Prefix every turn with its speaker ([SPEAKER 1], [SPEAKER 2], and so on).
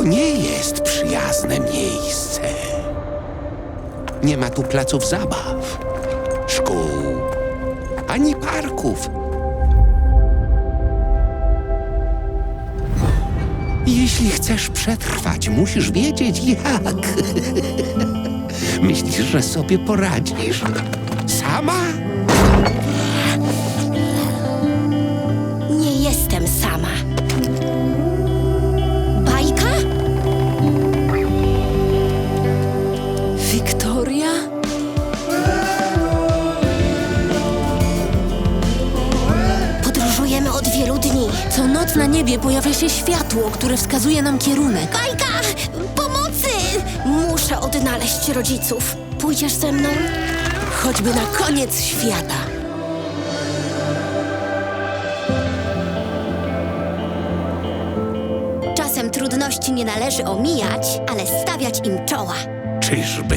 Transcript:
[SPEAKER 1] To nie jest przyjazne miejsce. Nie ma tu placów zabaw, szkół, ani parków. Jeśli chcesz przetrwać, musisz wiedzieć jak. Myślisz, że sobie poradzisz? Sama?
[SPEAKER 2] Co noc na niebie pojawia się światło, które wskazuje nam kierunek.
[SPEAKER 3] Bajka! Pomocy! Muszę odnaleźć rodziców. Pójdziesz ze mną?
[SPEAKER 2] Choćby na koniec świata.
[SPEAKER 3] Czasem trudności nie należy omijać, ale stawiać im czoła.
[SPEAKER 1] Czyżby?